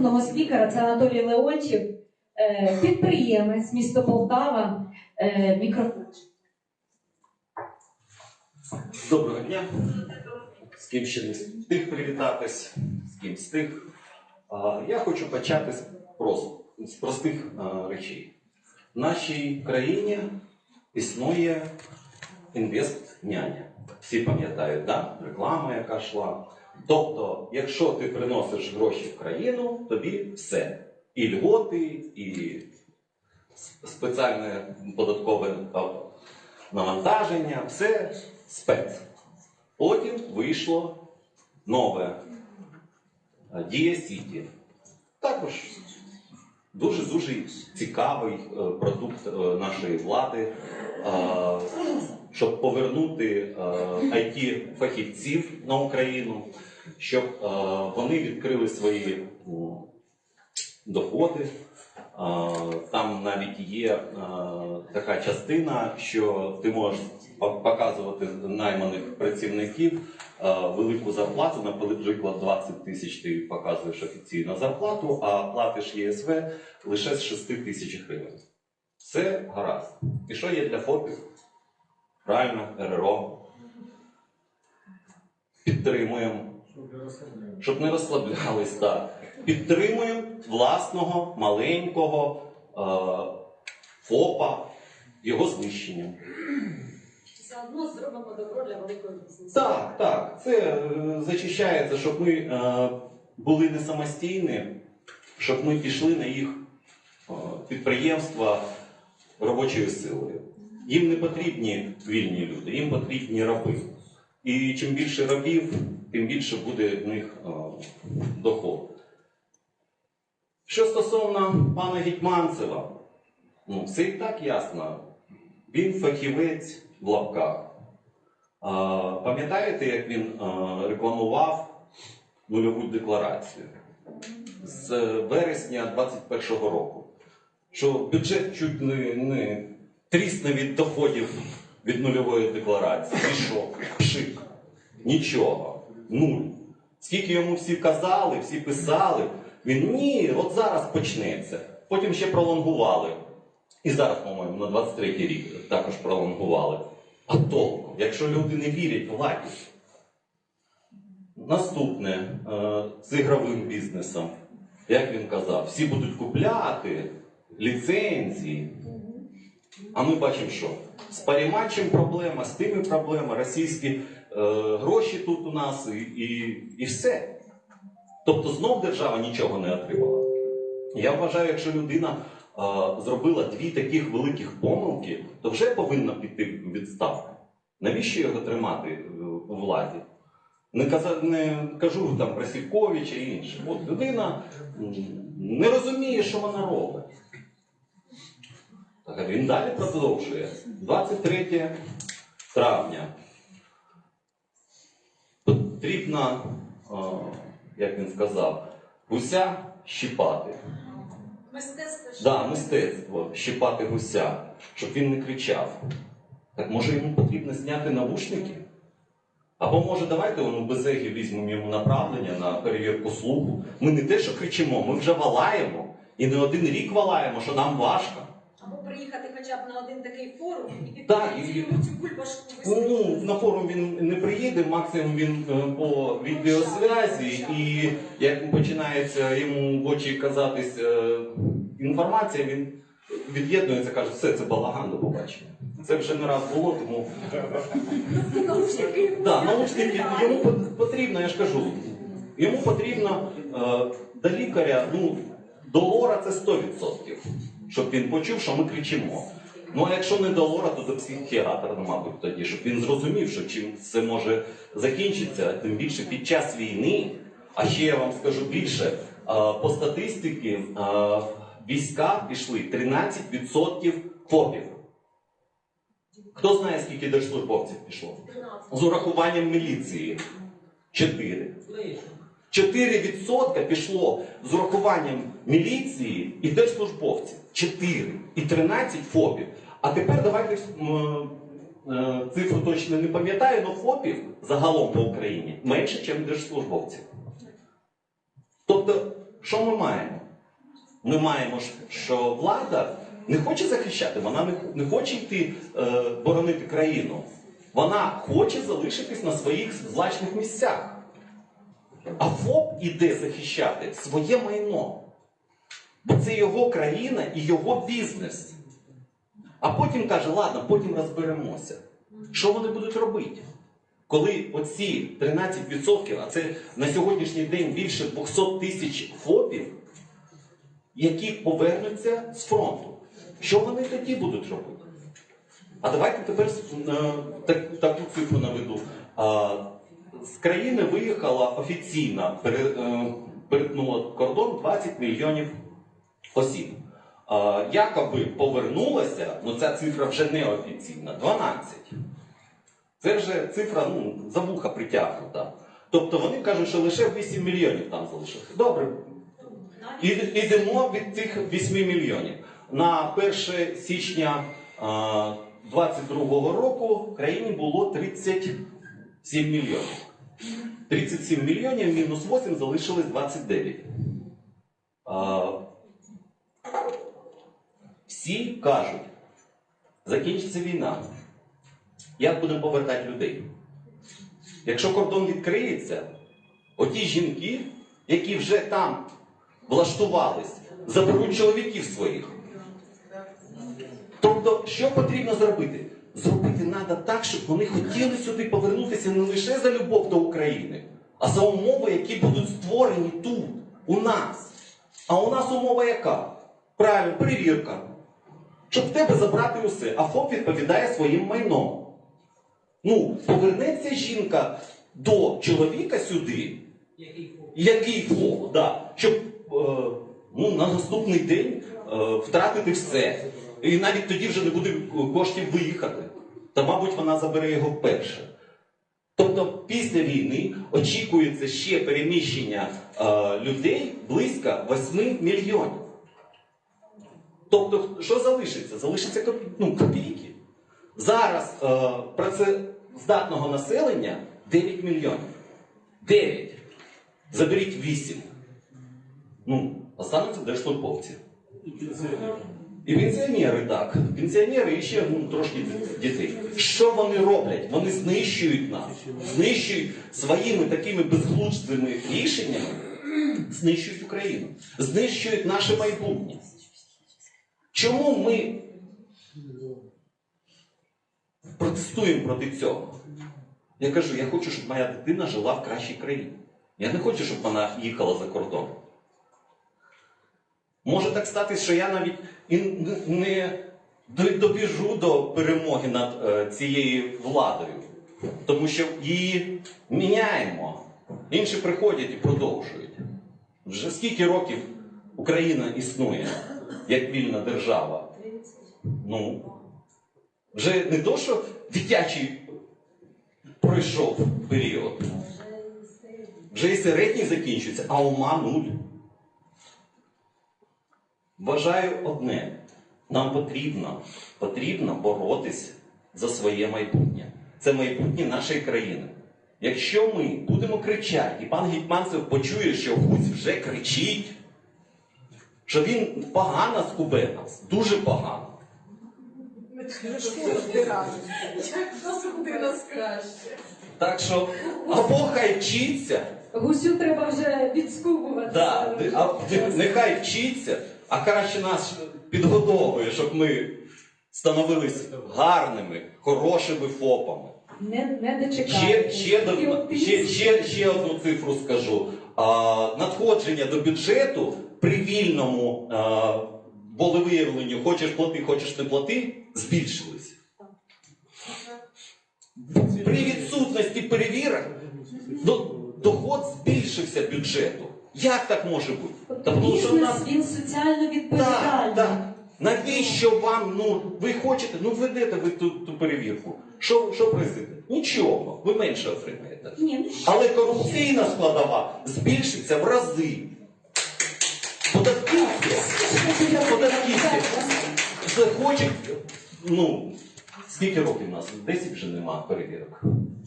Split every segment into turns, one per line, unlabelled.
наступного спікера це Анатолій Леонтів, е, підприємець місто Полтава. Е, Мікрофон.
Доброго дня. З ким ще не встиг привітатись, з ким встиг. Я хочу почати з, з простих речей. В нашій країні існує інвест-няня. Всі пам'ятають, да? реклама, яка йшла. Тобто, якщо ти приносиш гроші в країну, тобі все. І льготи, і спеціальне податкове навантаження, все спец. Потім вийшло нове Дія Сіті. Також дуже-дуже цікавий е, продукт е, нашої влади, е, щоб повернути IT-фахівців на Україну, щоб е, вони відкрили свої доходи. Там навіть є е, така частина, що ти можеш показувати найманих працівників е, велику зарплату, наприклад, 20 тисяч ти показуєш офіційну зарплату, а платиш ЄСВ лише з 6 тисяч гривень. Все гаразд. І що є для ФОПів? Правильно, РРО. Підтримуємо щоб не розслаблялись, так. Підтримуємо власного маленького е, ФОПа, його знищенням.
Заодно зробимо добро для великого бізнесу.
Так, так, це е, зачищається, щоб ми е, були не самостійні, щоб ми пішли на їх е, підприємства робочою силою. Їм не потрібні вільні люди, їм потрібні раби. І чим більше рабів, тим більше буде в них е, доход. Що стосовно пана Гетьманцева, ну, все і так ясно. Він фахівець в лапках. Пам'ятаєте, як він а, рекламував нульову декларацію з вересня 21-го року? Що бюджет чуть не, не трісне від доходів від нульової декларації. І що? Пшик. Нічого. Нуль. Скільки йому всі казали, всі писали, він ні, от зараз почнеться. Потім ще пролонгували. І зараз, по-моєму, на 23-й рік також пролонгували. А толку, якщо люди не вірять владі. Наступне е, з ігровим бізнесом. Як він казав, всі будуть купляти ліцензії. А ми бачимо, що з паріматчем проблема, з тими проблема, російські е, гроші тут у нас і, і, і все. Тобто знов держава нічого не отримала. Я вважаю, якщо людина е, зробила дві таких великих помилки, то вже повинна піти в відставку. Навіщо його тримати е, у владі? Не, каза, не кажу там про Сівковича і інше. От людина не розуміє, що вона робить. Він далі продовжує. 23 травня. Потрібно, як він сказав, гуся щіпати.
Мистецтво ще
Да, мистецтво щипати гуся, щоб він не кричав. Так може йому потрібно зняти навушники? Або може давайте воно без егів візьмемо йому направлення на перевірку слуху. Ми не те, що кричимо, ми вже валаємо. І не один рік валаємо, що нам важко.
Приїхати хоча б на один такий форум і
Так, і-
цю бульбашку
Ну, на форум він не приїде, максимум він е, по відеозв'язі, і як починається йому в очі казатись е, інформація, він від'єднується, каже, все це балаган до побачення. Це вже не раз було, тому
Тобто наушники.
Да, наушники йому пот- потрібно, я ж кажу. Йому потрібно е, до лікаря, ну, до лора це 100%, щоб він почув, що ми кричимо. Ну а якщо не до лора, то до психіатра, ну, мабуть, тоді, щоб він зрозумів, що чим це може закінчитися, тим більше під час війни. А ще я вам скажу більше, по статистиці війська пішли 13% ФОПів. Хто знає, скільки держслужбовців пішло? З урахуванням міліції. 4. 4% пішло з урахуванням міліції і держслужбовців. 4. І 13 ФОПів. А тепер давайте е, цифру точно не пам'ятаю, але ФОПів загалом по Україні менше, ніж держслужбовців. Тобто що ми маємо? Ми маємо, що влада не хоче захищати, вона не, не хоче йти е, боронити країну. Вона хоче залишитись на своїх злачних місцях. А ФОП іде захищати своє майно. Бо це його країна і його бізнес. А потім каже, ладно, потім розберемося. Що вони будуть робити? Коли оці 13%, а це на сьогоднішній день більше 200 тисяч ФОПів, які повернуться з фронту. Що вони тоді будуть робити? А давайте тепер е, так, таку цифру наведу. А, з країни виїхала офіційно, е, перетнула кордон 20 мільйонів осіб. Якоби повернулося, ну ця цифра вже не офіційна, 12. Це вже цифра ну, за вуха притягнута. Тобто вони кажуть, що лише 8 мільйонів там залишилося. Добре, і, ідемо від цих 8 мільйонів. На 1 січня 2022 року в країні було 37 мільйонів. 37 мільйонів мінус 8 залишилось 29. Всі кажуть, закінчиться війна. Як будемо повертати людей? Якщо кордон відкриється, оті жінки, які вже там влаштувались, заберуть чоловіків своїх. Тобто, що потрібно зробити? Зробити треба так, щоб вони хотіли сюди повернутися не лише за любов до України, а за умови, які будуть створені тут, у нас. А у нас умова яка? Правильно, перевірка. Щоб в тебе забрати усе, а ФОП відповідає своїм майном. Ну, повернеться жінка до чоловіка сюди, який ФОП, да, щоб е, ну, на наступний день е, втратити все. І навіть тоді вже не буде коштів виїхати. Та, мабуть, вона забере його перше. Тобто після війни очікується ще переміщення е, людей близько 8 мільйонів. Тобто, що залишиться? Залишиться ну, копійки. Зараз е, працездатного населення 9 мільйонів. 9. Заберіть 8. Ну, остануться держслужбовці. І пенсіонери так. Пенсіонери і ще ну, трошки дітей. Що вони роблять? Вони знищують нас, знищують своїми такими безглуздими рішеннями, знищують Україну, знищують наше майбутнє. Чому ми протестуємо проти цього? Я кажу, я хочу, щоб моя дитина жила в кращій країні. Я не хочу, щоб вона їхала за кордон. Може так статись, що я навіть не добіжу до перемоги над е, цією владою, тому що її міняємо. Інші приходять і продовжують. Вже скільки років Україна існує як вільна держава? Ну, вже не то, що дитячий пройшов період, вже і середній закінчується, а ума нуль. Вважаю одне: нам потрібно, потрібно боротись за своє майбутнє. Це майбутнє нашої країни. Якщо ми будемо кричати, і пан Гетьманцев почує, що Гусь вже кричить, що він погано скубе нас, дуже погано. Так що або хай вчиться,
Гусю треба вже відскубувати.
да, а, нехай вчиться, а краще нас підгодовує, щоб ми становились гарними, хорошими ФОПами.
Не, не
Ще, ще, до- ще, ще, ще одну цифру скажу. А, надходження до бюджету при вільному а, волевиявленню хочеш плати, хочеш не плати, збільшились. При відсутності перевірок до- доход збільшився бюджету. Як так може бути? Та тому що нас
він соціально відповідальний.
так. Навіщо вам, ну, ви хочете, ну ведете ви ту, ту перевірку. Що, що президент? Нічого, ви менше отримаєте.
Ні, ну?
Але корупційна складова збільшиться в рази. Податківці, захочуть, ну, скільки років у нас? 10 вже нема перевірок.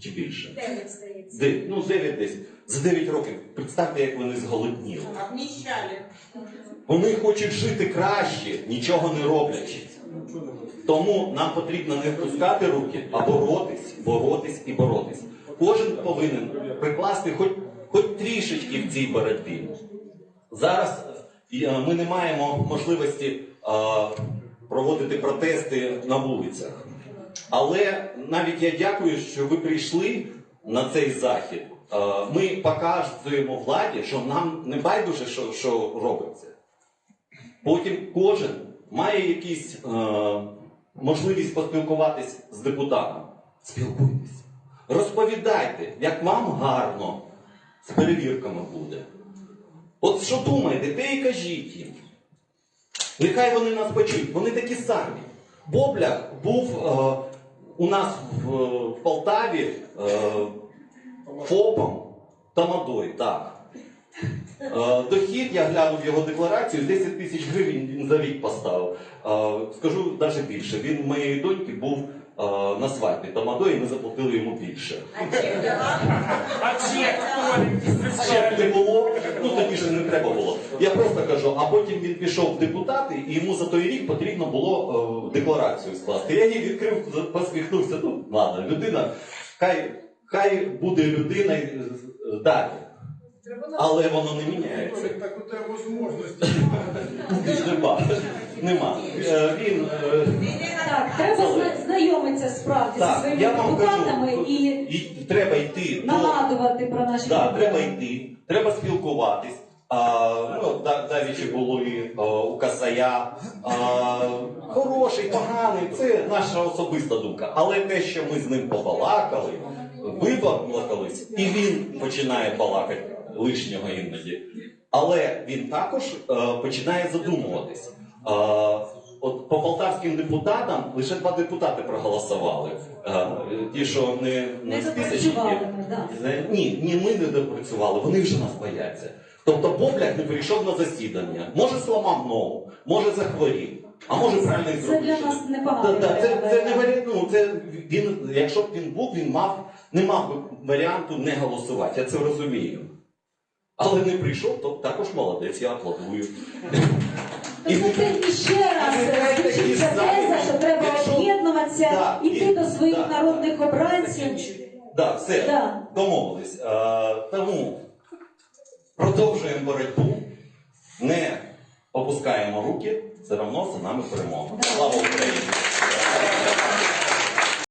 чи більше.
Дев'ять стається.
Де, ну, 9-10. За 9 років представте, як вони зголодніли.
Обніщали.
Вони хочуть жити краще, нічого не роблячи. Тому нам потрібно не впускати руки, а боротись, боротись і боротись. Кожен повинен прикласти хоч, хоч трішечки в цій боротьбі. Зараз е, ми не маємо можливості е, проводити протести на вулицях. Але навіть я дякую, що ви прийшли на цей захід. Е, Ми показуємо владі, що нам не байдуже, що, що робиться. Потім кожен має якісь е, можливість поспілкуватись з депутатом. Спілкуйтесь. Розповідайте, як вам гарно з перевірками буде. От що думаєте, те і кажіть їм. Нехай вони нас почують, вони такі самі. Боблях був е, у нас в, в Полтаві е, ФОПом Тамадой, так. Е, Дохід, я глянув його декларацію, 10 тисяч гривень він за рік поставив. Е, Скажу навіть більше. Він моєї доньки був на свадьбі Тамадой, і ми заплатили йому більше.
А чек
не було, ну тоді ж не треба було. Я просто кажу, а потім він пішов в депутати, і йому за той рік потрібно було е, декларацію скласти. Я її відкрив, за- посміхнувся. Ну, ладно, людина, хай, хай буде людина е, далі. Але воно не міняється.
Так у тебе можливості.
Нема. Нема. Е, Він. е,
Так, треба зна- знайомитися справді
Так,
зі своїми
я вам
депутатами
кажу,
і
і треба йти до
нагадувати про наші
Да,
проблеми.
треба йти, треба спілкуватись. А, ну, да- давічі були а, у Касая. А, хороший, поганий, це наша особиста думка. Але те, що ми з ним побалакали, вибалакались, і він починає балакати лишнього іноді. Але він також е, починає задумуватись. Е, от по полтавським депутатам лише два депутати проголосували. Е, ті, що не,
Не допрацювали да.
Ні, ні, ми не допрацювали, вони вже нас бояться. Тобто Бобляк не прийшов на засідання, може зламав ногу, може захворів, а може правильно і
Це для нас непогано.
та, це, це не варіант. Ну, це він, якщо б він був, він мав, не мав варіанту не голосувати. Я це розумію. Але не прийшов, то також молодець, я аплодую.
Тобто це іще раз
самі,
теза, що треба об'єднуватися, іти до своїх народних обранців.
Да, все, домовились. Тому продовжуємо боротьбу, не опускаємо руки, все одно за нами перемога. Слава Україні!